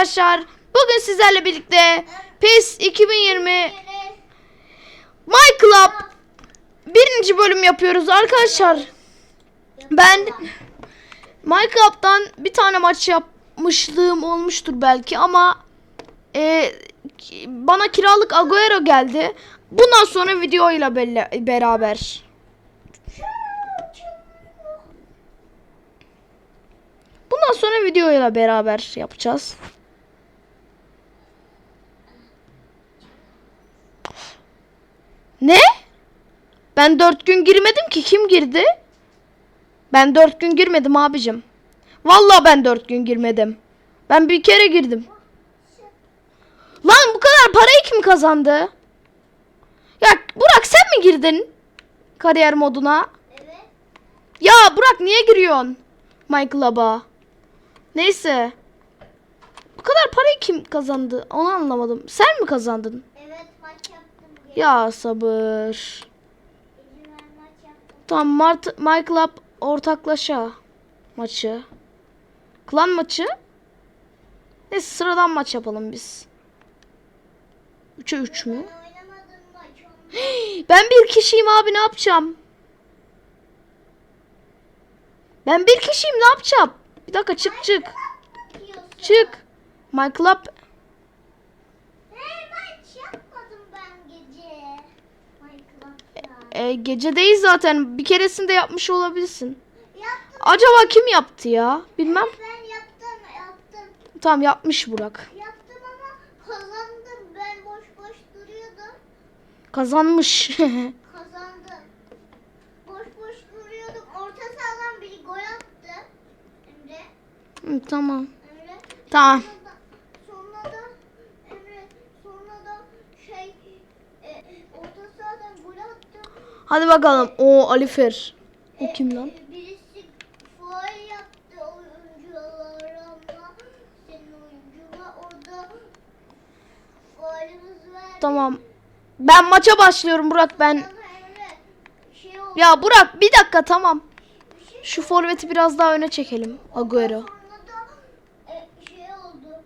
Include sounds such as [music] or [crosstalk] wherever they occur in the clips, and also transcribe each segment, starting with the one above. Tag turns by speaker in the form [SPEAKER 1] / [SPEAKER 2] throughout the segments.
[SPEAKER 1] arkadaşlar. Bugün sizlerle birlikte PES 2020 My Club birinci bölüm yapıyoruz arkadaşlar. Ben My Club'dan bir tane maç yapmışlığım olmuştur belki ama e, bana kiralık Agüero geldi. Bundan sonra videoyla beraber. Bundan sonra videoyla beraber yapacağız. Ne? Ben dört gün girmedim ki. Kim girdi? Ben dört gün girmedim abicim. Vallahi ben dört gün girmedim. Ben bir kere girdim. Lan bu kadar parayı kim kazandı? Ya Burak sen mi girdin? Kariyer moduna.
[SPEAKER 2] Evet.
[SPEAKER 1] Ya Burak niye giriyorsun? My Club'a. Neyse. Bu kadar parayı kim kazandı? Onu anlamadım. Sen mi kazandın?
[SPEAKER 2] Evet maç yaptım.
[SPEAKER 1] Ya sabır. Tamam Mart My Club ortaklaşa maçı. Klan maçı. Neyse sıradan maç yapalım biz. 3'e 3 mü?
[SPEAKER 2] Ben
[SPEAKER 1] bir kişiyim abi ne yapacağım? Ben bir kişiyim ne yapacağım? Bir dakika çık çık. Çık. My Club. E, gecedeyiz zaten. Bir keresinde yapmış olabilirsin.
[SPEAKER 2] Yaptım.
[SPEAKER 1] Acaba kim yaptı ya? Bilmem.
[SPEAKER 2] Ben yaptım yaptım.
[SPEAKER 1] Tamam yapmış Burak.
[SPEAKER 2] Yaptım ama kazandım. Ben boş boş duruyordum.
[SPEAKER 1] Kazanmış. [laughs]
[SPEAKER 2] Kazandım. Boş boş duruyordum. Orta sahadan biri gol attı. Emre.
[SPEAKER 1] Hı, tamam.
[SPEAKER 2] Emre.
[SPEAKER 1] Tamam.
[SPEAKER 2] Sonra da, sonra da Emre sonra da şey e, orta sahadan gol attı.
[SPEAKER 1] Hadi bakalım. O Alifer. O kim lan?
[SPEAKER 2] E, birisi faal yaptı oyunculara ama senin oyuncuna orada faalimiz verdi.
[SPEAKER 1] Tamam. Ben maça başlıyorum Burak ben.
[SPEAKER 2] Şey.
[SPEAKER 1] Ya Burak bir dakika tamam. Şu forveti biraz daha öne çekelim. Agüero.
[SPEAKER 2] Sonra da e, şey oldu.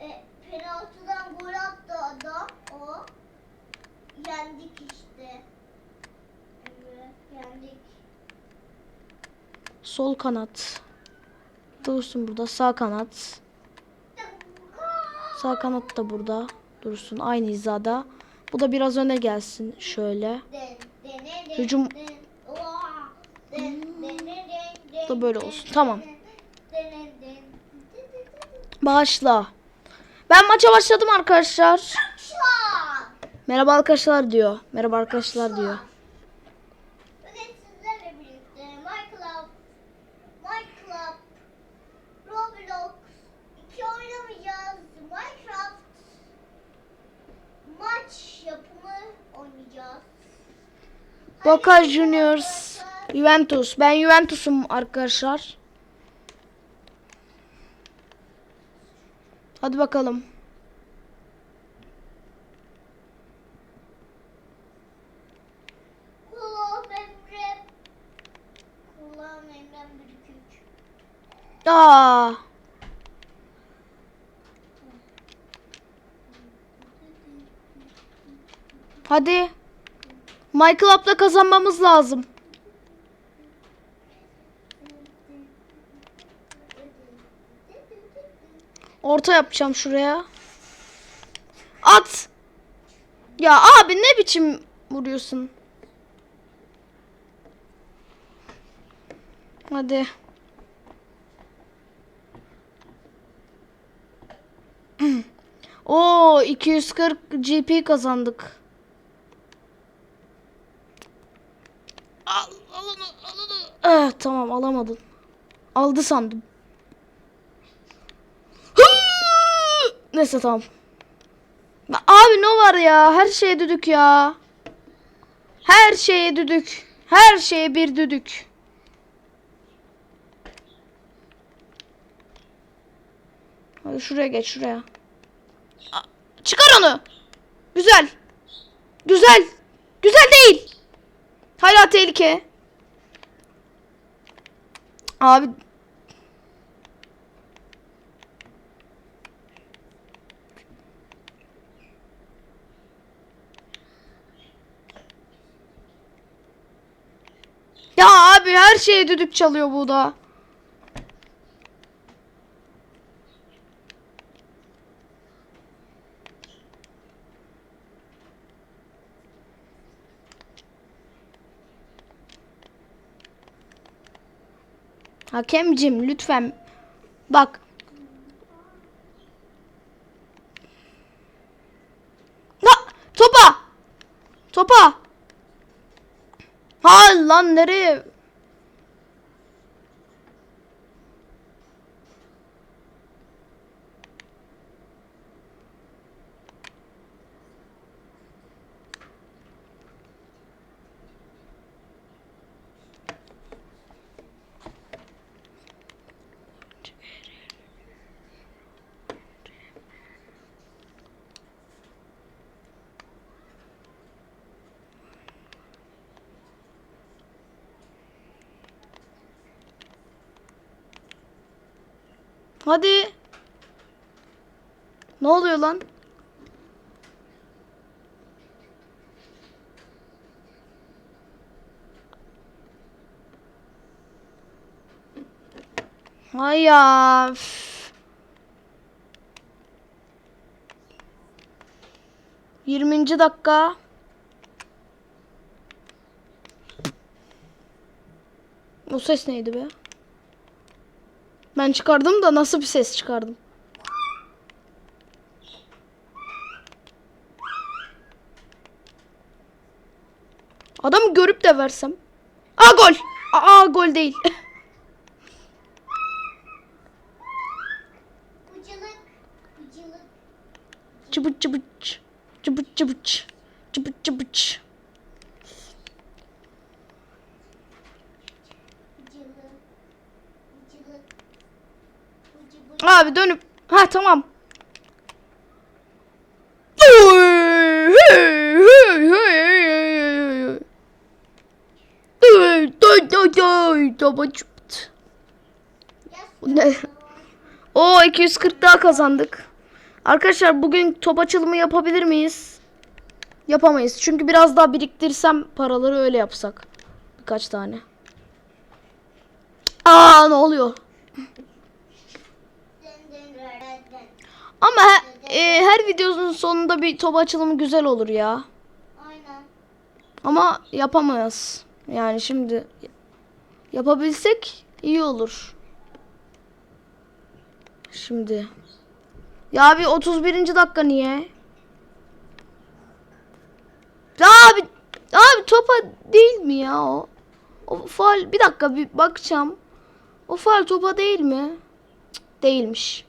[SPEAKER 2] E, penaltıdan gol attı adam. O. Yendik işte. Evet, yendik.
[SPEAKER 1] Sol kanat. Dursun burada. Sağ kanat. Sağ kanat da burada. Dursun. Aynı hizada. Bu da biraz öne gelsin. Şöyle. Hücum-
[SPEAKER 2] den,
[SPEAKER 1] da böyle olsun. Tamam. Başla. Ben maça başladım arkadaşlar. Merhaba arkadaşlar diyor. Merhaba arkadaşlar diyor.
[SPEAKER 2] Bugün sizlerle birlikte Minecraft, Minecraft, Roblox iki oynamayacağız. Minecraft maç yapımı oynayacağız.
[SPEAKER 1] Boca Juniors. Juventus. Ben Juventus'um arkadaşlar. Hadi bakalım. Aa. Hadi. My Club'la kazanmamız lazım. Orta yapacağım şuraya. At. Ya abi ne biçim vuruyorsun? Hadi. [clears throat] Oo 240 GP kazandık. Tamam alamadın. Aldı sandım. Neyse tamam. Abi ne var ya? Her şeye düdük ya. Her şeye düdük. Her şeye bir düdük. Hadi şuraya geç şuraya. Çıkar onu. Güzel. Güzel. Güzel değil. Hala tehlike. Abi Ya abi her şeye düdük çalıyor bu da. Hakemcim lütfen bak. La topa. Topa. Ha lan nereye? Hadi. Ne oluyor lan? Hay ya. üf. Yirminci dakika. O ses neydi be? Ben çıkardım da nasıl bir ses çıkardım? Adamı görüp de versem. Aa gol. Aa gol değil. Çıbıç çıbıç. Çıbıç çıbıç. Çıbıç çıbıç. Abi dönüp. Ha tamam. Ne? O 240 daha kazandık. Arkadaşlar bugün top açılımı yapabilir miyiz? Yapamayız. Çünkü biraz daha biriktirsem paraları öyle yapsak. Birkaç tane. Aa ne oluyor? Ama he- e, her videonun sonunda bir top açılımı güzel olur ya.
[SPEAKER 2] Aynen.
[SPEAKER 1] Ama yapamayız. Yani şimdi yapabilsek iyi olur. Şimdi. Ya abi 31. dakika niye? Abi abi topa değil mi ya o? O faal bir dakika bir bakacağım. O faal topa değil mi? Cık, değilmiş.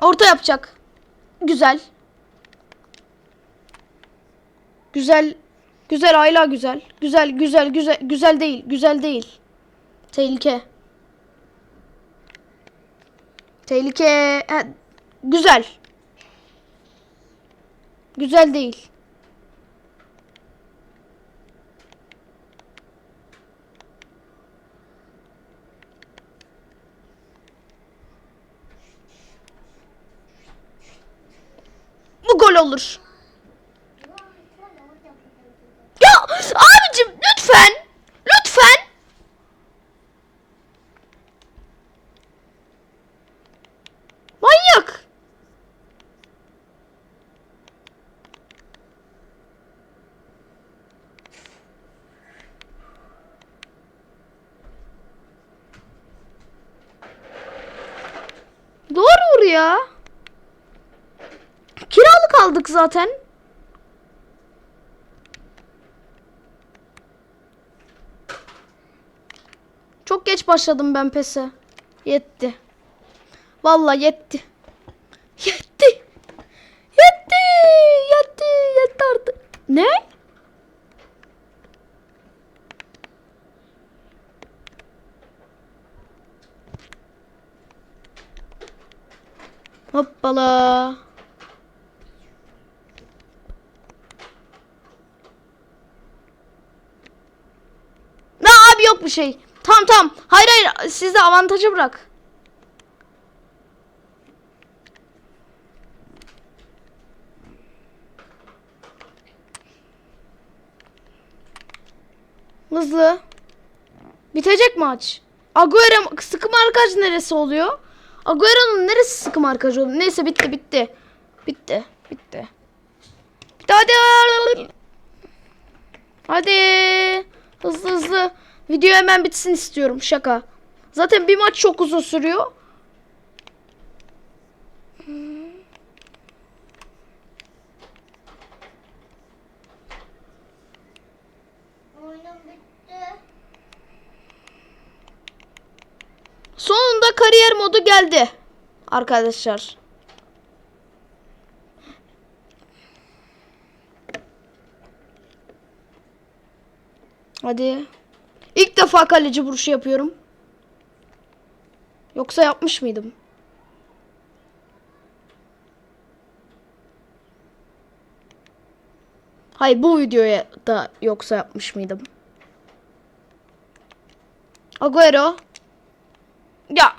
[SPEAKER 1] Orta yapacak. Güzel. Güzel. Güzel hala güzel. Güzel güzel güzel güzel değil. Güzel değil. Tehlike. Tehlike. Güzel. Güzel değil. Olur. Ya abicim lütfen. Lütfen. Manyak. Doğru ya. Aldık zaten. Çok geç başladım ben pese. Yetti. Vallahi yetti. Yetti. Yetti. Yetti. Yetti artık. Ne? Hoppala. bir şey. Tamam tamam. Hayır hayır. Siz de avantajı bırak. Hızlı. Bitecek maç. Agüero sıkı markaj neresi oluyor? Agüero'nun neresi sıkı markaj oluyor? Neyse bitti bitti. Bitti. Bitti. Bitti hadi. Hadi. Video hemen bitsin istiyorum. Şaka. Zaten bir maç çok uzun sürüyor. Sonunda kariyer modu geldi. Arkadaşlar. Hadi. İlk defa kaleci vuruşu yapıyorum. Yoksa yapmış mıydım? Hayır bu videoya da yoksa yapmış mıydım? Agüero. Ya.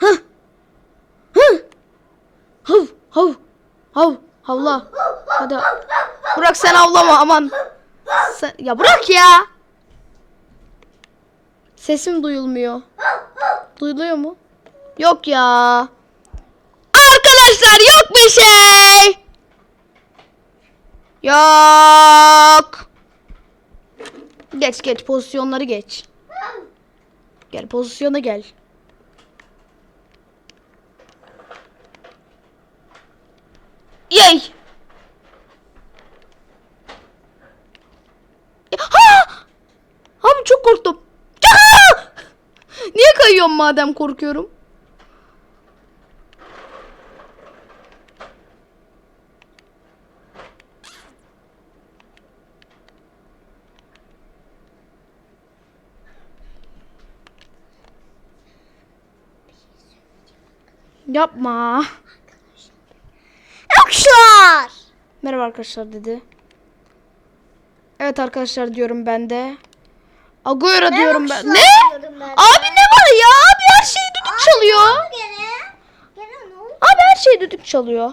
[SPEAKER 1] Hah. Hah. Hav. Hav. Hav. Havla. Hadi. Bırak sen havlama aman. Sen, ya bırak ya. Sesim duyulmuyor. Duyuluyor mu? Yok ya. Arkadaşlar yok bir şey. Yok. Geç geç pozisyonları geç. Gel pozisyona gel. Yey. Ha! Abi çok korktum. Aa! Kayıyorum madem korkuyorum? Yapma.
[SPEAKER 2] Arkadaşlar.
[SPEAKER 1] Merhaba arkadaşlar dedi. Evet arkadaşlar diyorum ben de. Agüero diyorum ben. Ne?
[SPEAKER 2] diyorum ben de.
[SPEAKER 1] Abi ne var ya? Abi her şey düdük çalıyor.
[SPEAKER 2] Gene. Gene ne oldu?
[SPEAKER 1] Abi her şey düdük çalıyor.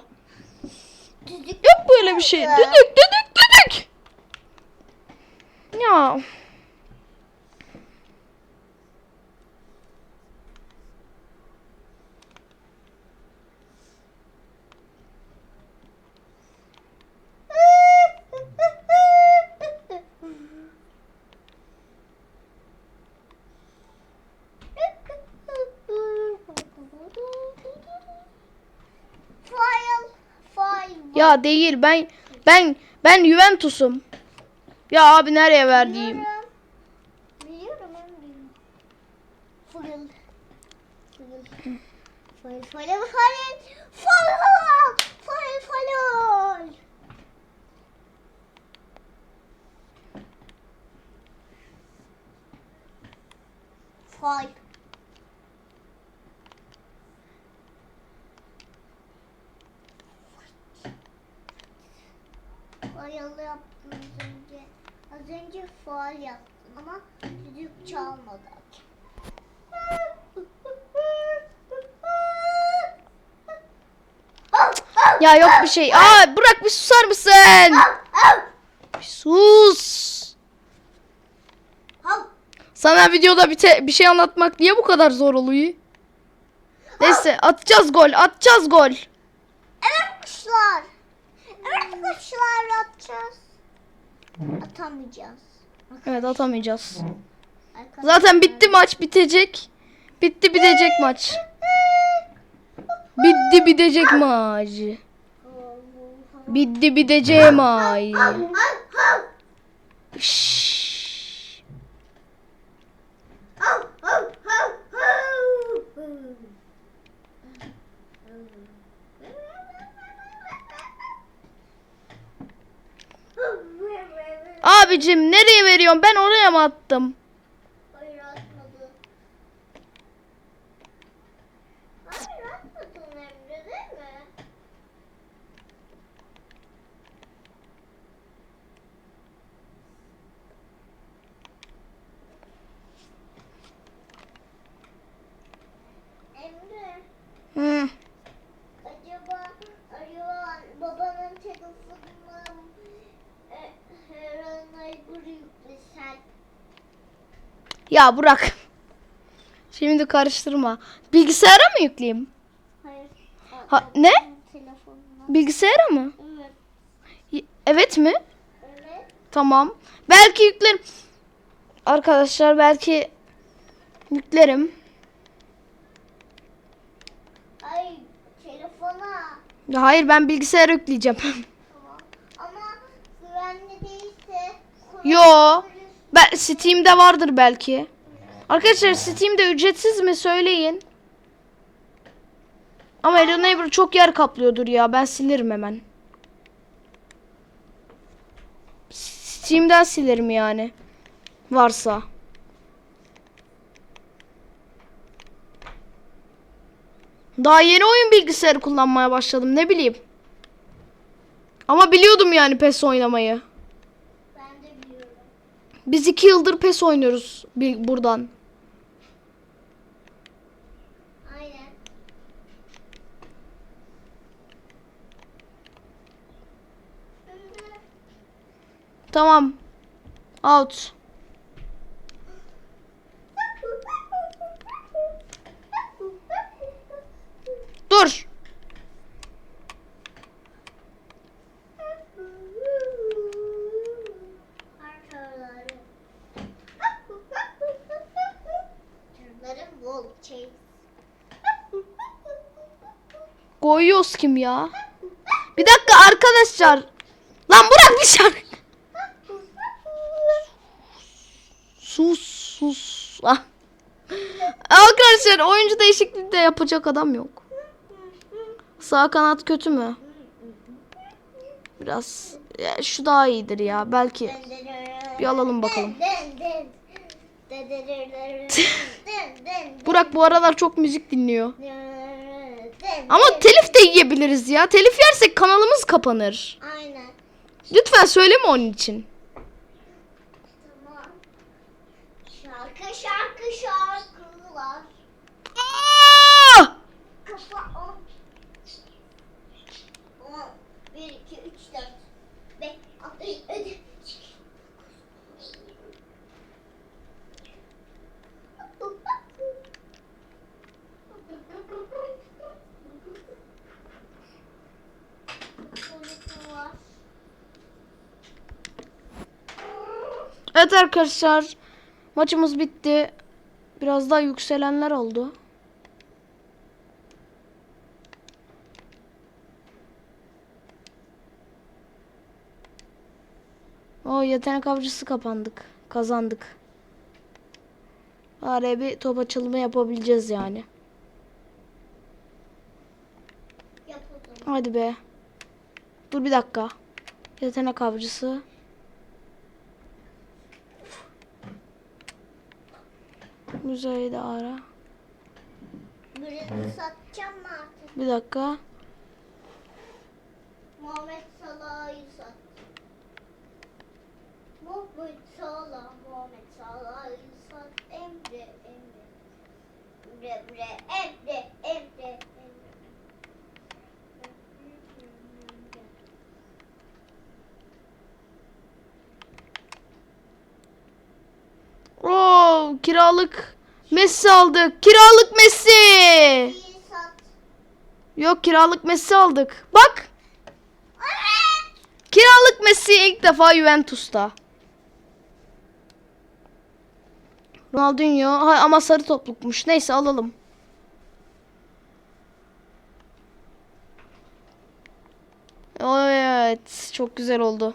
[SPEAKER 2] Düdük.
[SPEAKER 1] Yok böyle bir şey. Düdük düdük düdük. Ya. Değil. Ben ben ben Juventus'um. Ya abi nereye verdiğim?
[SPEAKER 2] Biliyorum. Fayalı yaptım az önce. Az önce faal yaptım ama düdük çalmadı.
[SPEAKER 1] Ya yok bir şey. Aa bırak bir susar mısın? Bir sus. Sana videoda bir, te- bir şey anlatmak niye bu kadar zor oluyor? Neyse atacağız gol atacağız gol.
[SPEAKER 2] Evet kuşlar. Evet kuşlar atacağız. Atamayacağız.
[SPEAKER 1] Evet atamayacağız.
[SPEAKER 2] Arkadaşlar.
[SPEAKER 1] Zaten bitti maç bitecek. Bitti bitecek maç. Bitti bitecek maç. Bitti bitecek maç. Abicim nereye veriyorsun? Ben oraya mı attım?
[SPEAKER 2] Hayır atmadı. Hayır atmadın Emre değil mi? Emre
[SPEAKER 1] Hı.
[SPEAKER 2] acaba acaba babanın telefonuna e,
[SPEAKER 1] Ya bırak. Şimdi karıştırma. Bilgisayara mı yükleyeyim?
[SPEAKER 2] Hayır.
[SPEAKER 1] Ha, ne?
[SPEAKER 2] Telefonuna.
[SPEAKER 1] Bilgisayara mı?
[SPEAKER 2] Evet.
[SPEAKER 1] Evet mi?
[SPEAKER 2] Evet.
[SPEAKER 1] Tamam. Belki yüklerim. Arkadaşlar belki yüklerim.
[SPEAKER 2] Ay telefona.
[SPEAKER 1] Ya hayır ben bilgisayara yükleyeceğim.
[SPEAKER 2] Tamam. Ama güvenli değilse.
[SPEAKER 1] Yo. Ben Steam'de vardır belki. Arkadaşlar Steam'de ücretsiz mi söyleyin. Ama Hello Neighbor çok yer kaplıyordur ya. Ben silerim hemen. Steam'den silerim yani. Varsa. Daha yeni oyun bilgisayarı kullanmaya başladım. Ne bileyim. Ama biliyordum yani PES oynamayı. Biz iki yıldır PES oynuyoruz bir, buradan.
[SPEAKER 2] Aynen.
[SPEAKER 1] Tamam. Out. Dur. Koyuyoruz kim ya? Bir dakika arkadaşlar. Lan bırak bir şarkı. Sus sus. Ah. Arkadaşlar oyuncu değişikliği de yapacak adam yok. Sağ kanat kötü mü? Biraz ya şu daha iyidir ya belki. Bir alalım bakalım. [laughs] Burak bu aralar çok müzik dinliyor. [laughs] Ama telif de yiyebiliriz ya. Telif yersek kanalımız kapanır.
[SPEAKER 2] Aynen.
[SPEAKER 1] Lütfen söyleme onun için.
[SPEAKER 2] Tamam. Şarkı şarkı şarkılar.
[SPEAKER 1] Aa!
[SPEAKER 2] Kafa on. On. Bir, iki, üç, dört. Beş, altı, yedi.
[SPEAKER 1] Evet arkadaşlar. Maçımız bitti. Biraz daha yükselenler oldu. O yetenek avcısı kapandık. Kazandık. Bari bir top açılımı yapabileceğiz yani.
[SPEAKER 2] Yapalım.
[SPEAKER 1] Hadi be. Dur bir dakika. Yetenek avcısı. Müzeyi de ara.
[SPEAKER 2] Birini satacağım mı artık?
[SPEAKER 1] Bir dakika.
[SPEAKER 2] Muhammed Salah'ı sat. Muhammed Salah, Muhammed Salah'ı sat. Emre, Emre. Emre, Emre, Emre, Emre, Emre.
[SPEAKER 1] Oo, kiralık Messi aldık. Kiralık Messi. Yok kiralık Messi aldık. Bak. Kiralık Messi ilk defa Juventus'ta. Ronaldinho ha, ama sarı toplukmuş. Neyse alalım. Evet, çok güzel oldu.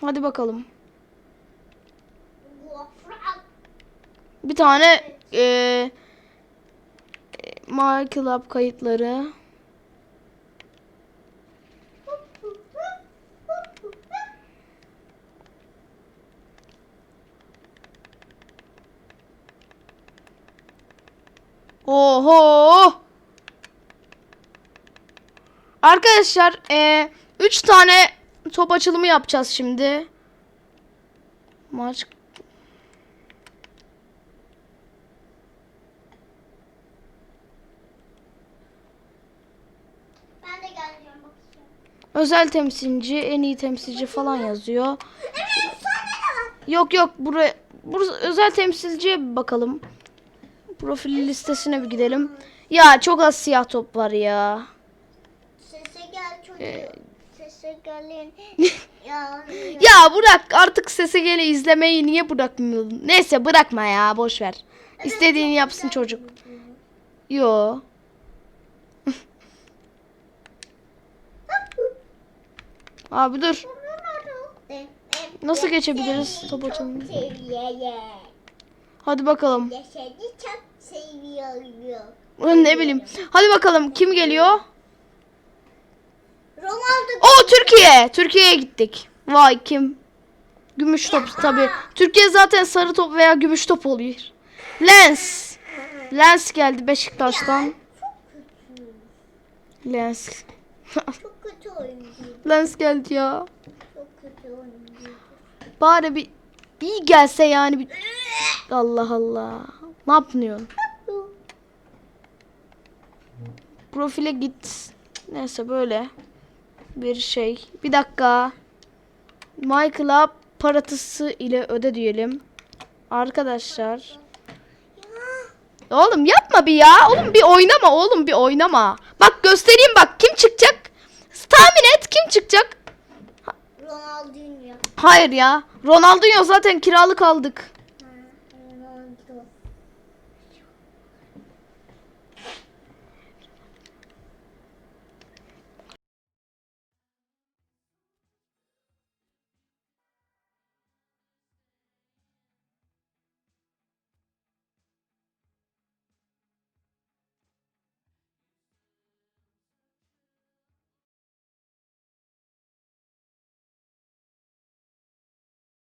[SPEAKER 1] Hadi bakalım. Bir tane eee My Club kayıtları. Oho! Arkadaşlar, eee 3 tane top açılımı yapacağız şimdi. Maç. Özel temsilci, en iyi temsilci falan yazıyor. Yok yok buraya burası özel temsilciye bir bakalım. Profil listesine bir gidelim. Ya çok az siyah top var ya.
[SPEAKER 2] Sese gel çocuk.
[SPEAKER 1] Ee. [laughs]
[SPEAKER 2] ya.
[SPEAKER 1] Ya bırak artık sese gele izlemeyi niye bırakmıyordun? Neyse bırakma ya boş ver. İstediğini yapsın çocuk. Yo. [laughs] Abi dur. Nasıl geçebiliriz top?
[SPEAKER 2] Seviyeye.
[SPEAKER 1] Hadi bakalım. Ne bileyim. Hadi bakalım kim geliyor?
[SPEAKER 2] Ronaldo
[SPEAKER 1] O Türkiye. Türkiye'ye gittik. Vay kim? Gümüş top tabi. Türkiye zaten sarı top veya gümüş top oluyor. Lens. Lens geldi Beşiktaş'tan. Lens.
[SPEAKER 2] çok kötü oyuncu.
[SPEAKER 1] Lens geldi ya.
[SPEAKER 2] Çok kötü oyuncu.
[SPEAKER 1] Bari bir iyi gelse yani bir... [laughs] Allah Allah. Ne yapıyorsun? Profile git. Neyse böyle. Bir şey. Bir dakika. Michael'a paratısı ile öde diyelim. Arkadaşlar. Oğlum yapma bir ya. Oğlum bir oynama oğlum bir oynama. Bak göstereyim bak kim çıkacak. Tahmin et kim çıkacak.
[SPEAKER 2] Ronaldinho.
[SPEAKER 1] Hayır ya. Ronaldinho zaten kiralık aldık.